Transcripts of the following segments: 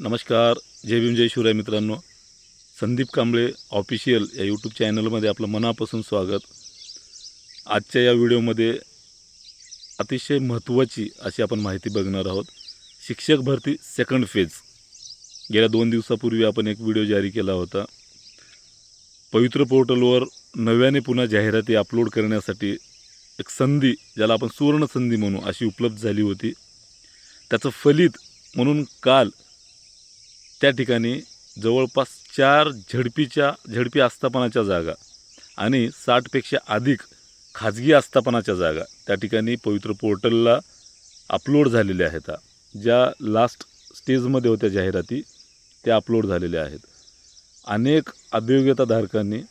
नमस्कार. जय भीम जय शिवराय मित्रांनो. संदीप कांबळे ऑफिशियल या यूट्यूब चॅनलमध्ये आपलं मनापासून स्वागत. आजच्या या व्हिडिओमध्ये अतिशय महत्त्वाची अशी आपण माहिती बघणार आहोत. शिक्षक भरती सेकंड फेज गेल्या दोन दिवसापूर्वी आपण एक व्हिडिओ जारी केला होता. पवित्र पोर्टलवर नव्याने पुन्हा जाहिराती अपलोड करण्यासाठी एक संधी ज्याला आपण सुवर्ण संधी म्हणू अशी उपलब्ध झाली होती. त्याचं फलित म्हणून काल त्या ठिकाणी जवळपास चार झडपीच्या झडपी आस्थापनाच्या जागा आणि साठपेक्षा अधिक खाजगी आस्थापनाच्या जागा त्या ठिकाणी पवित्र पोर्टलला अपलोड झालेल्या आहेत. ज्या लास्ट स्टेजमध्ये होत्या जाहिराती त्या अपलोड झालेल्या आहेत. अनेक अभियोग्यताधारकांनी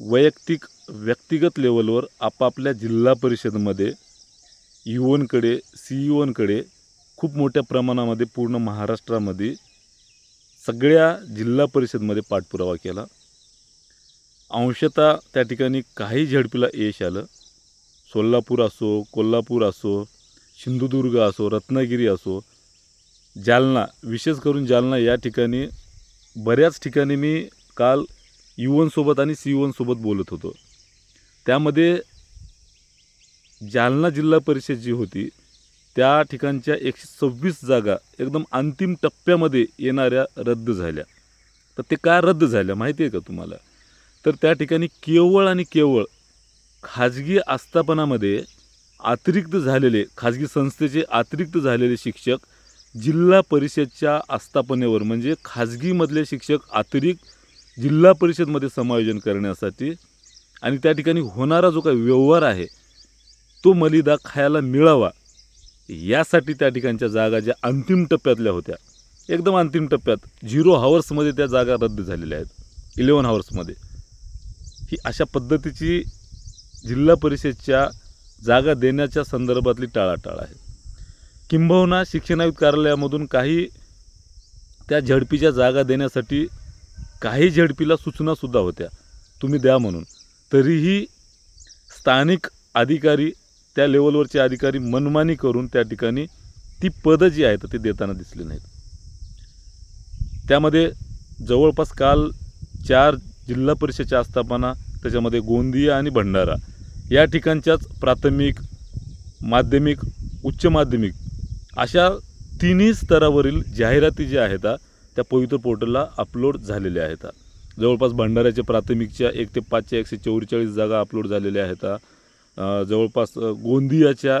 वैयक्तिक व्यक्तिगत लेवलवर आपापल्या जिल्हा परिषदमध्ये युवनकडे सी ओनकडे खूप मोठ्या प्रमाणामध्ये पूर्ण महाराष्ट्रामध्ये सगळ्या जिल्हा परिषदमध्ये पाठपुरावा केला. अंशतः त्या ठिकाणी काही झडपीला यश आलं. सोलापूर असो कोल्हापूर असो सिंधुदुर्ग असो रत्नागिरी असो जालना विशेष करून जालना या ठिकाणी बऱ्याच ठिकाणी मी काल युवनसोबत आणि सी युवनसोबत बोलत होतो. त्यामध्ये जालना जिल्हा परिषद जी होती त्या ठिकाणच्या एकशे सव्वीस जागा एकदम अंतिम टप्प्यामध्ये येणाऱ्या रद्द झाल्या. तर ते काय रद्द झाल्या माहिती आहे का तुम्हाला? तर त्या ठिकाणी केवळ आणि केवळ खाजगी आस्थापनामध्ये अतिरिक्त झालेले खाजगी संस्थेचे अतिरिक्त झालेले शिक्षक जिल्हा परिषदच्या आस्थापनेवर म्हणजे खाजगीमधले शिक्षक अतिरिक्त जिल्हा परिषदमध्ये समायोजन करण्यासाठी आणि त्या ठिकाणी होणारा जो काही व्यवहार आहे तो मलिदा खायला मिळावा. यासाठी त्या ठिकाणच्या जागा ज्या अंतिम टप्प्यातल्या होत्या एकदम अंतिम टप्प्यात झिरो हावर्समध्ये त्या जागा रद्द झालेल्या आहेत इलेवन हावर्समध्ये. ही अशा पद्धतीची जिल्हा परिषदच्या जागा देण्याच्या संदर्भातली टाळाटाळ आहे. किंबहुना शिक्षणायुक्त कार्यालयामधून काही त्या झडपीच्या जागा देण्यासाठी काही झडपीला सूचनासुद्धा होत्या. तुम्ही द्या म्हणून. तरीही स्थानिक अधिकारी त्या लेवलवरचे अधिकारी मनमानी करून त्या ठिकाणी ती पदं जी आहेत ती देताना दिसली नाहीत. त्यामध्ये जवळपास काल चार जिल्हा परिषदच्या आस्थापना त्याच्यामध्ये गोंदिया आणि भंडारा. या ठिकाणच्याच प्राथमिक माध्यमिक उच्च माध्यमिक अशा तिन्ही स्तरावरील जाहिराती ज्या आहेत त्या पवित्र पोर्टलला अपलोड झालेल्या आहेत. जवळपास भंडाऱ्याच्या प्राथमिकच्या एक ते पाचच्या एकशे चौवेचाळीस जागा अपलोड झालेल्या आहेत. जवळपास गोंदियाच्या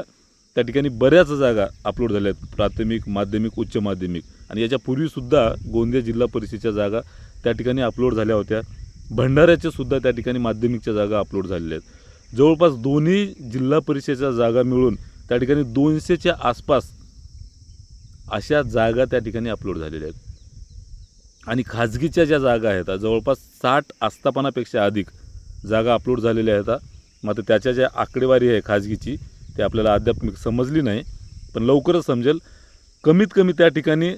त्या ठिकाणी बऱ्याच जागा अपलोड झाल्या आहेत. प्राथमिक माध्यमिक उच्च माध्यमिक. आणि याच्यापूर्वीसुद्धा गोंदिया जिल्हा परिषदेच्या जागा त्या ठिकाणी अपलोड झाल्या होत्या. भंडाऱ्याच्या सुद्धा त्या ठिकाणी माध्यमिकच्या जागा अपलोड झालेल्या आहेत. जवळपास दोन्ही जिल्हा परिषदेच्या जागा मिळून त्या ठिकाणी दोनशेच्या आसपास अशा जागा त्या ठिकाणी अपलोड झालेल्या आहेत. आणि खाजगीच्या ज्या जागा आहेत जवळपास साठ आस्थापनापेक्षा अधिक जागा अपलोड झालेल्या आहेत. मात्र त्याच्या ज्या आकडेवारी आहे खाजगीची ती आपल्याला अद्याप समजली नाही पण लवकरच समजेल. कमीत कमी त्या ठिकाणी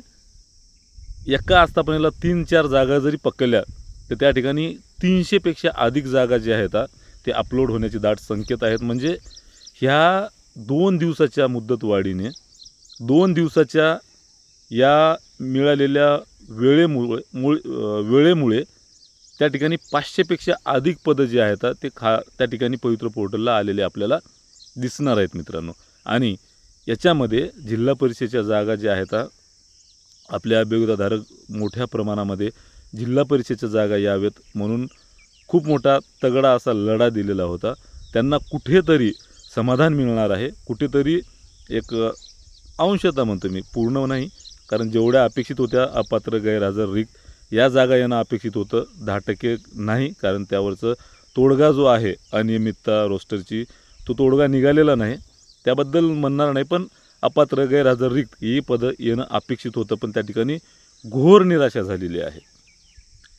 एका आस्थापनेला तीन चार जागा जरी पकडल्या तर त्या ठिकाणी तीनशेपेक्षा अधिक जागा ज्या आहेत ते अपलोड होण्याची दाट संकेत आहेत. म्हणजे ह्या दोन दिवसाच्या मुदतवाढीने दोन दिवसाच्या या मिळालेल्या वेळेमुळे मुळ वेळेमुळे त्या ठिकाणी पाचशेपेक्षा अधिक पदं जी आहेत ते खा त्या ठिकाणी पवित्र पोर्टलला आलेले आपल्याला दिसणार आहेत मित्रांनो. आणि याच्यामध्ये जिल्हा परिषदेच्या जागा ज्या आहेत आपल्या अभियोगताधारक मोठ्या प्रमाणामध्ये जिल्हा परिषदेच्या जागा यावेत म्हणून खूप मोठा तगडा असा लढा दिलेला होता. त्यांना कुठेतरी समाधान मिळणार आहे. कुठेतरी एक अंशता म्हणतो मी पूर्ण नाही. कारण जेवढ्या अपेक्षित होत्या अपात्र गैरहजर रिक्त या जागा येणं अपेक्षित होतं. दहा टक्के नाही कारण त्यावरचं तोडगा जो आहे अनियमितता रोस्टरची तो तोडगा निघालेला नाही. त्याबद्दल म्हणणार नाही पण अपात्र गैरहजर रिक्त ही पदं येणं अपेक्षित होतं पण त्या ठिकाणी घोर निराशा झालेली आहे.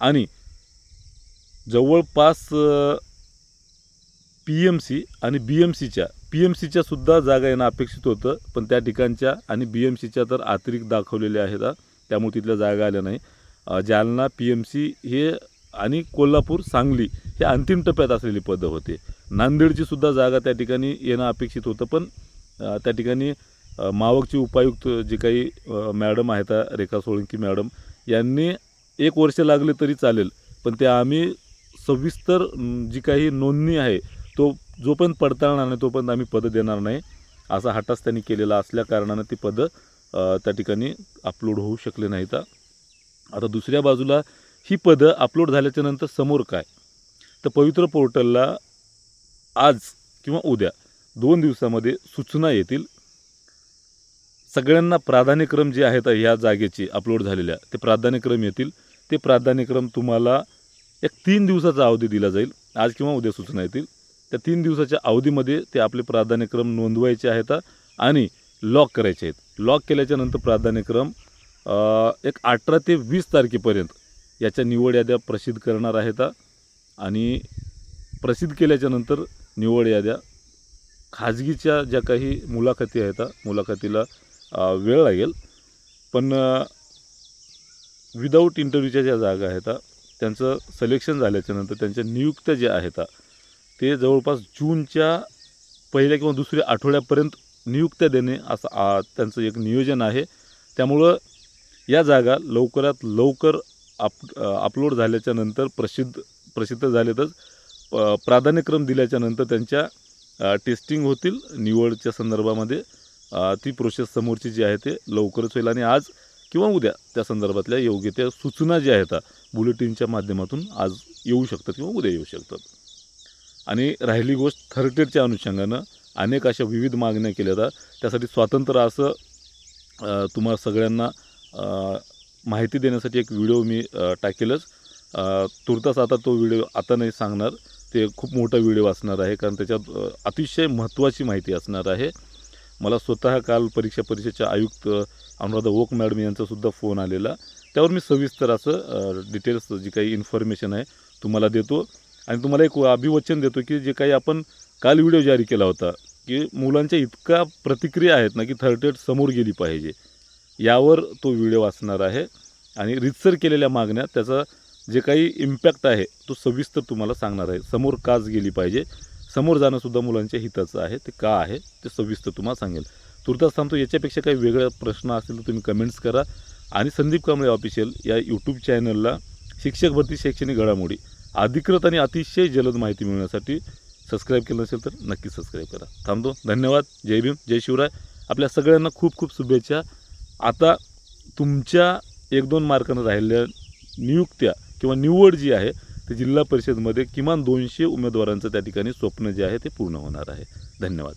आणि जवळपास पी एम सी आणि बी एम सीच्या पी एम सीच्या सुद्धा जागा येणं अपेक्षित होतं पण त्या ठिकाणच्या आणि बी एम सीच्या तर अतिरिक्त दाखवलेल्या आहेत त्यामुळे तिथल्या जागा आल्या नाही. जालना पी एम सी हे आणि कोल्हापूर सांगली हे अंतिम टप्प्यात असलेली पदं होते. नांदेडची सुद्धा जागा त्या ठिकाणी येणं अपेक्षित होतं पण त्या ठिकाणी मावकचे उपायुक्त जे काही मॅडम आहेत रेखा सोळंकी मॅडम यांनी एक वर्ष लागले तरी चालेल पण ते आम्ही सविस्तर जी काही नोंदणी आहे तो जोपर्यंत पडताळणार नाही तोपर्यंत आम्ही पदं देणार नाही असा हटास त्यांनी केलेला असल्या कारणानं ती पदं त्या ठिकाणी अपलोड होऊ शकले नाहीत. आता दुसऱ्या बाजूला ही पदं अपलोड झाल्याच्यानंतर समोर काय? तर पवित्र पोर्टलला आज किंवा उद्या दोन दिवसामध्ये सूचना येतील. सगळ्यांना प्राधान्यक्रम जे आहेत ह्या जागेचे अपलोड झालेल्या ते प्राधान्यक्रम येतील. ते प्राधान्यक्रम तुम्हाला एक तीन दिवसाचा अवधी दिला जाईल. आज किंवा उद्या सूचना येतील. त्या तीन दिवसाच्या अवधीमध्ये ते आपले प्राधान्यक्रम नोंदवायचे आहेत आणि लॉक करायचे आहेत. लॉक केल्याच्यानंतर प्राधान्यक्रम एक अठरा ते वीस तारखेपर्यंत याच्या निवड याद्या प्रसिद्ध करणार आहेत आणि प्रसिद्ध केल्याच्यानंतर निवड याद्या खाजगीच्या ज्या काही मुलाखती आहेत मुलाखतीला वेळ लागेल. पण विदाऊट इंटरव्ह्यूच्या ज्या जागा आहेत त्यांचं सिलेक्शन झाल्याच्यानंतर त्यांच्या नियुक्त्या ज्या आहेत ते जवळपास जूनच्या पहिल्या किंवा दुसऱ्या आठवड्यापर्यंत नियुक्त्या देणे असं त्यांचं एक नियोजन आहे. त्यामुळं या जागा लवकरात लवकर अप अपलोड झाल्याच्यानंतर प्रसिद्ध प्रसिद्ध झालेतच प- प्राधान्यक्रम दिल्याच्या नंतर त्यांच्या टेस्टिंग होतील निवडच्या संदर्भामध्ये. ती प्रोसेस समोरची जी आहे ते लवकरच होईल आणि आज किंवा उद्या त्या संदर्भातल्या योग्य त्या सूचना ज्या आहेत बुलेटिनच्या माध्यमातून आज येऊ शकतात किंवा उद्या येऊ शकतात. आणि राहिली गोष्ट थर्टेडच्या अनुषंगानं अनेक अशा विविध मागण्या केल्या जातात. त्यासाठी स्वातंत्र्य असं तुम्हाला सगळ्यांना माहिती देण्यासाठी एक व्हिडिओ मी टाकेलच. तुर्तास आता तो व्हिडिओ आता नाही सांगणार. ते खूप मोठा व्हिडिओ असणार आहे कारण त्याच्यात अतिशय महत्त्वाची माहिती असणार आहे. मला स्वतः काल परीक्षा परिषदेच्या आयुक्त अनुराधा ओक मॅडम यांचासुद्धा फोन आलेला. त्यावर मी सविस्तर असं डिटेल्स जी काही इन्फॉर्मेशन आहे तुम्हाला देतो. आणि तुम्हाला एक अभिवचन देतो की जे काही आपण काल व्हिडिओ जारी केला होता की मुलांच्या इतका प्रतिक्रिया आहेत ना की थर्ड एड समोर गेली पाहिजे. यावर तो व्हिडिओ असणार आहे. आणि रितसर केलेल्या मागण्या त्याचा जे काही इम्पॅक्ट आहे तो सविस्तर तुम्हाला सांगणार आहे. समोर काच गेली पाहिजे. समोर जाणंसुद्धा मुलांच्या हिताचं आहे. ते का आहे ते सविस्तर तुम्हाला सांगेल. तुर्तास थांबतो. याच्यापेक्षा काही वेगळा प्रश्न असेल तर तुम्ही कमेंट्स करा. आणि संदीप कांबळे ऑफिशियल या यूट्यूब चॅनलला शिक्षक भरती शैक्षणिक घडामोडी अधिकृत आणि अतिशय जलद माहिती मिळवण्यासाठी सबस्क्राईब केलं नसेल तर नक्की सबस्क्राईब करा. थांबतो. धन्यवाद. जय भीम. जय शिवराय. आपल्या सगळ्यांना खूप खूप शुभेच्छा. आता तुमच्या एक दोन मार्कानं राहिलेल्या नियुक्त्या किंवा निवड जी आहे ते जिल्हा परिषदमध्ये किमान दोनशे उमेदवारांचं त्या ठिकाणी स्वप्न जे आहे ते पूर्ण होणार आहे. धन्यवाद.